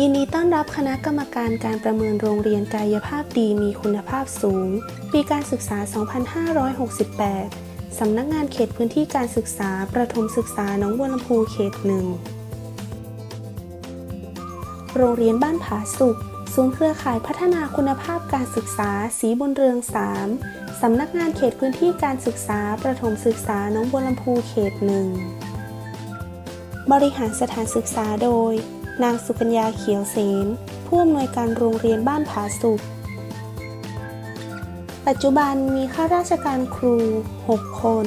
ยินดีต้อนรับคณะกรรมการการประเมินโรงเรียนกายภาพดีมีคุณภาพสูง ปีการศึกษา 2568 สำนักงานเขตพื้นที่การศึกษา ประถมศึกษาหนองบัวลำพูเขตหนึ่ง โรงเรียนบ้านผาสุกศูนย์เครือข่ายพัฒนาคุณภาพการศึกษาสีบนเรือง 3 สำนักงานเขตพื้นที่การศึกษา ประถมศึกษาหนองบัวลำพูเขตหนึ่ง บริหารสถานศึกษาโดย นางสุกัญญาเขียวเสนผู้อำนวยการโรงเรียนบ้านผาสุก ปัจจุบันมีข้าราชการครู 6 คน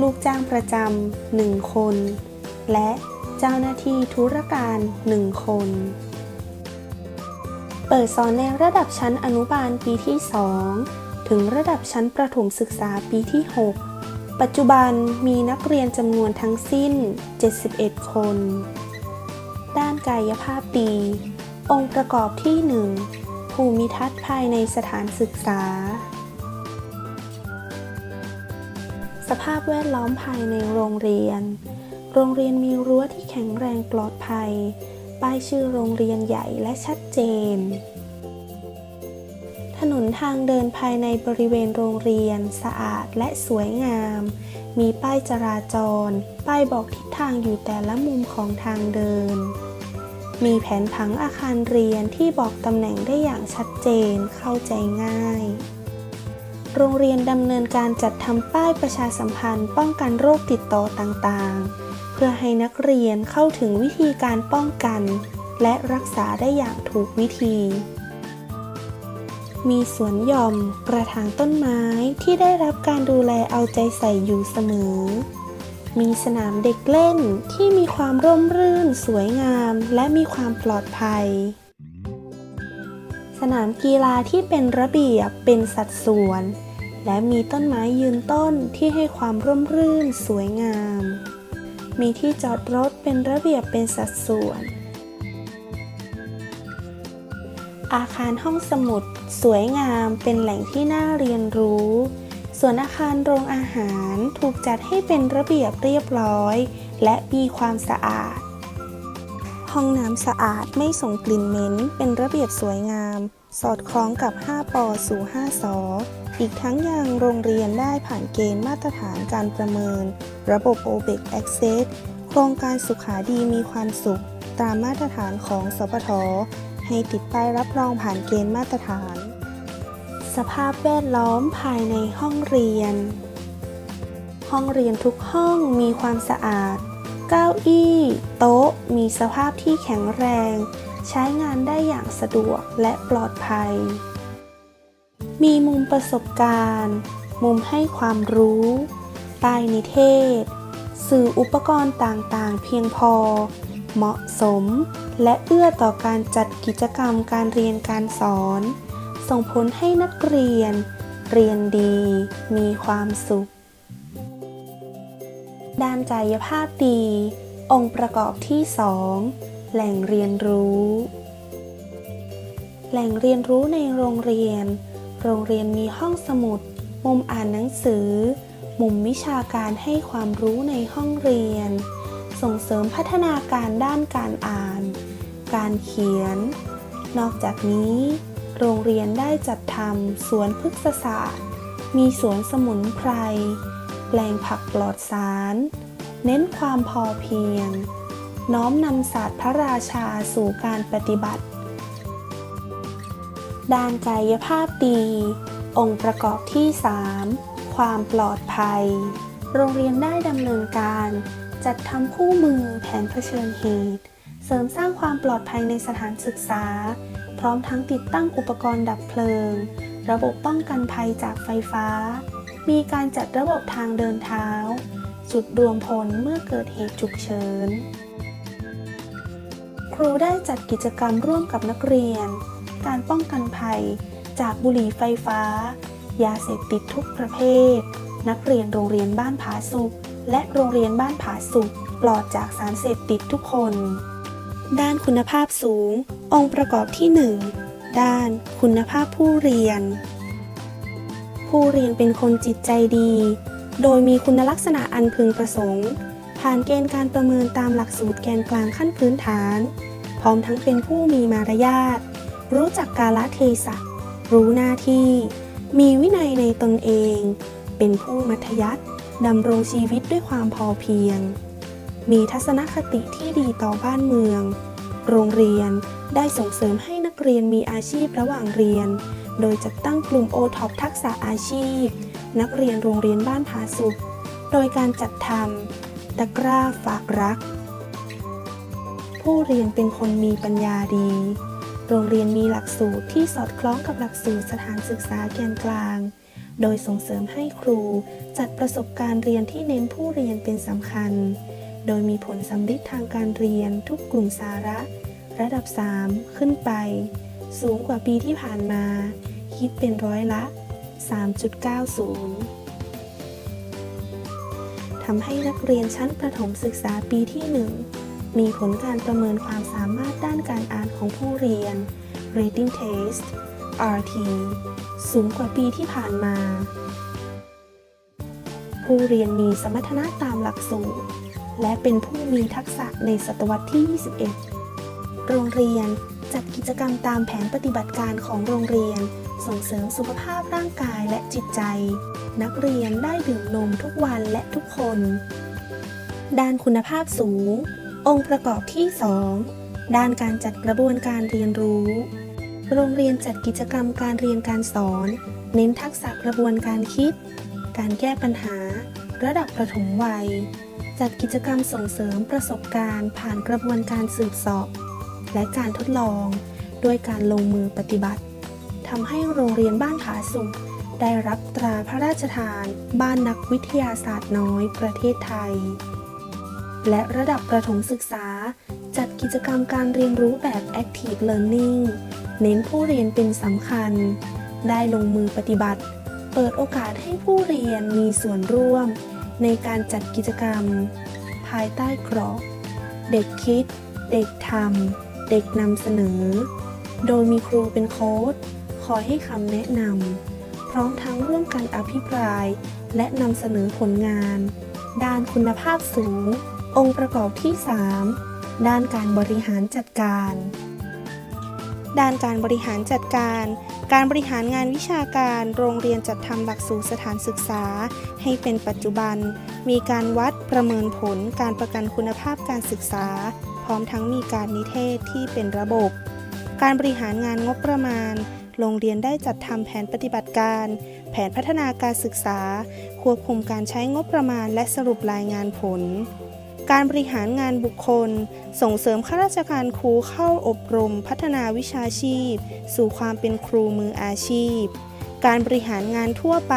ลูกจ้างประจำ 1 คน และเจ้าหน้าที่ธุรการ 1 คน เปิดสอนในระดับชั้นอนุบาลปีที่ 2 ถึงระดับชั้นประถมศึกษาปีที่ 6 ปัจจุบันมีนักเรียนจำนวนทั้งสิ้น 71 คน ด้านกายภาพดี องค์ประกอบที่ 1 ภูมิทัศน์ภายในสถานศึกษา สภาพแวดล้อมภายในโรงเรียน โรงเรียนมีรั้วที่แข็งแรงปลอดภัย ป้ายชื่อโรงเรียนใหญ่และชัดเจน ถนนทางเดินภายในบริเวณโรงเรียนสะอาดและสวยงาม มีป้ายจราจร ป้ายบอกทิศทางอยู่แต่ละมุมของทางเดิน มีแผนผังอาคารเรียนที่บอกตำแหน่งได้อย่างชัดเจนเข้าใจง่ายโรงเรียนดำเนินการจัดทำป้ายประชาสัมพันธ์ป้องกันโรคติดต่อต่างๆ เพื่อให้นักเรียนเข้าถึงวิธีการป้องกัน และรักษาได้อย่างถูกวิธี มีสวนหย่อมกระถางต้นไม้ที่ได้รับการดูแลเอาใจใส่อยู่เสมอ มีสนามเด็กเล่นที่มีความร่มรื่น สวยงาม และมีความปลอดภัย สนามกีฬาที่เป็นระเบียบเป็นสัดส่วน และมีต้นไม้ยืนต้นที่ให้ความร่มรื่น สวยงาม มีที่จอดรถเป็นระเบียบเป็นสัดส่วน อาคารห้องสมุดสวยงามเป็นแหล่งที่น่าเรียนรู้ ส่วนอาคารโรงอาหารถูกจัดให้เป็นระเบียบเรียบร้อย และมีความสะอาด ห้องน้ำสะอาดไม่ส่งกลิ่นเหม็น เป็นระเบียบสวยงาม สอดคล้องกับ 5 ปอสู่ 5 สอ อีกทั้งยังโรงเรียนได้ผ่านเกณฑ์มาตรฐานการประเมิน ระบบ OBEC Access โครงการสุขาดีมีความสุข ตามมาตรฐานของสปทให้ติดป้ายรับรองผ่านเกณฑ์มาตรฐาน สภาพแวดล้อมภายในห้องเรียน ห้องเรียนทุกห้องมีความสะอาด เก้าอี้ โต๊ะ มีสภาพที่แข็งแรง ใช้งานได้อย่างสะดวกและปลอดภัย มีมุมประสบการณ์ มุมให้ความรู้ ป้ายนิเทศ สื่ออุปกรณ์ต่างๆ เพียงพอ เหมาะสม และเอื้อต่อการจัดกิจกรรมการเรียนการสอน ส่งผลให้นักเรียน เรียนดี มีความสุข ด้านกายภาพดี องค์ประกอบที่ 2 แหล่งเรียนรู้ แหล่งเรียนรู้ในโรงเรียน โรงเรียนมีห้องสมุด มุมอ่านหนังสือ มุมวิชาการให้ความรู้ในห้องเรียน ส่งเสริมพัฒนาการด้านการอ่าน การเขียน นอกจากนี้ โรงเรียนได้จัดทำสวนพฤกษศาสตร์ มีสวนสมุนไพร ปลงผักปลอดสาร เน้นความพอเพียง น้อมนำศาสตร์พระราชาสู่การปฏิบัติ ด้านกายภาพดี องค์ประกอบที่ 3 ความปลอดภัย โรงเรียนได้ดำเนินการ จัดทำคู่มือแผนเผชิญเหตุ เสริมสร้างความปลอดภัยในสถานศึกษา พร้อมทั้งติดตั้งอุปกรณ์ดับเพลิง ระบบป้องกันภัยจากไฟฟ้า มีการจัดระบบทางเดินเท้า จุดรวมพลเมื่อเกิดเหตุฉุกเฉิน ครูได้จัดกิจกรรมร่วมกับนักเรียน การป้องกันภัย จากบุหรี่ไฟฟ้า ยาเสพติดทุกประเภท นักเรียนโรงเรียนบ้านผาสุกและโรงเรียนบ้านผาสุกปลอดจากสารเสพติดทุกคน ด้านคุณภาพสูง องค์ประกอบที่ 1 ด้านคุณภาพผู้เรียน ผู้เรียนเป็นคนจิตใจดี โดยมีคุณลักษณะอันพึงประสงค์ ผ่านเกณฑ์การประเมินตามหลักสูตรแกนกลางขั้นพื้นฐาน พร้อมทั้งเป็นผู้มีมารยาท รู้จักกาลเทศะ รู้หน้าที่ มีวินัยในตนเอง เป็นผู้มัธยัติดำรงชีวิตด้วยความพอเพียง มีทัศนคติที่ดีต่อบ้านเมือง โรงเรียนได้ส่งเสริมให้นักเรียนมีอาชีพระหว่างเรียน โดยจัดตั้งกลุ่มโอท็อปทักษะอาชีพ นักเรียนโรงเรียนบ้านผาสุกโดยการจัดทำตะกร้าฝากรัก ผู้เรียนเป็นคนมีปัญญาดี โรงเรียนมีหลักสูตรที่สอดคล้องกับหลักสูตรสถานศึกษาแกนกลาง โดยส่งเสริมให้ครูจัดประสบการณ์เรียนที่เน้นผู้เรียนเป็นสำคัญ โดยมีผลสำลิดทางการเรียนทุกกลุ่มสาระ ระดับ 3 ขึ้นไป สูงกว่าปีที่ผ่านมา คิดเป็นร้อยละ 3.90 ทำให้นักเรียนชั้นประถมศึกษาปีที่ 1 มีผลการประเมินความสามารถด้านการอ่านของผู้เรียน Reading Test RT สูงกว่าปีที่ผ่านมา ผู้เรียนมีสมรรถนะตามหลักสูตร และเป็นผู้มีทักษะในศตวรรษที่ 21 โรงเรียน จัดกิจกรรมตามแผนปฏิบัติการของโรงเรียน ส่งเสริมสุขภาพร่างกายและจิตใจ นักเรียนได้ดื่มนมทุกวันและทุกคน ด้านคุณภาพสูง องค์ประกอบที่ 2 ด้านการจัดกระบวนการเรียนรู้ โรงเรียนจัดกิจกรรมการเรียนการสอน เน้นทักษะกระบวนการคิด การแก้ปัญหา ระดับประถมวัย จัดกิจกรรมส่งเสริมประสบการณ์ ผ่านกระบวนการสืบสอบ และการทดลองด้วยการลงมือปฏิบัติทำให้โรงเรียนบ้านผาสุกได้รับตราพระราชทาน บ้านนักวิทยาศาสตร์น้อยประเทศไทย และระดับประถมศึกษา จัดกิจกรรมการเรียนรู้แบบ Active Learning เน้นผู้เรียนเป็นสำคัญ ได้ลงมือปฏิบัติ เปิดโอกาสให้ผู้เรียนมีส่วนร่วม ในการจัดกิจกรรม ภายใต้กรอบ เด็กคิด เด็กทำ เด็กนำเสนอ โดยมีครูเป็นโค้ดคอยให้คำแนะนำพร้อมทั้งร่วมกันอภิปราย และนำเสนอผลงาน ด้านคุณภาพสูง องค์ประกอบที่ 3 ด้านการบริหารจัดการ ด้านการบริหารจัดการ การบริหารงานวิชาการ โรงเรียนจัดทำหลักสูตรสถานศึกษา ให้เป็นปัจจุบัน มีการวัดประเมินผลการประกันคุณภาพการศึกษา พร้อมทั้งมีการนิเทศที่เป็นระบบ การบริหารงานงบประมาณ โรงเรียนได้จัดทำแผนปฏิบัติการ แผนพัฒนาการศึกษา ควบคุมการใช้งบประมาณ และสรุปรายงานผล การบริหารงานบุคคล ส่งเสริมข้าราชการครูเข้าอบรม พัฒนาวิชาชีพ สู่ความเป็นครูมืออาชีพการบริหารงานทั่วไป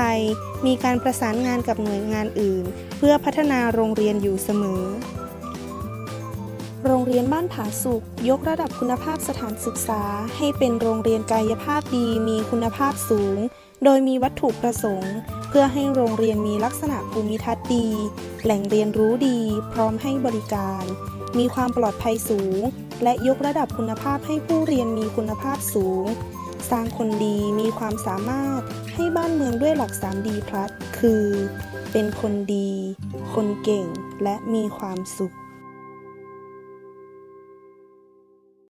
มีการประสานงานกับหน่วยงานอื่น เพื่อพัฒนาโรงเรียนอยู่เสมอ โรงเรียนบ้านผาสุกยกระดับคุณภาพสถานศึกษา ให้เป็นโรงเรียนกายภาพดีมีคุณภาพสูง โดยมีวัตถุประสงค์ เพื่อให้โรงเรียนมีลักษณะภูมิทัศน์ดี แหล่งเรียนรู้ดี พร้อมให้บริการ มีความปลอดภัยสูง และยกระดับคุณภาพให้ผู้เรียนมีคุณภาพสูง สร้างคนดีมีความสามารถให้บ้านเมืองด้วยหลัก 3D พลัสคือ เป็นคนดี คนเก่ง และมีความสุข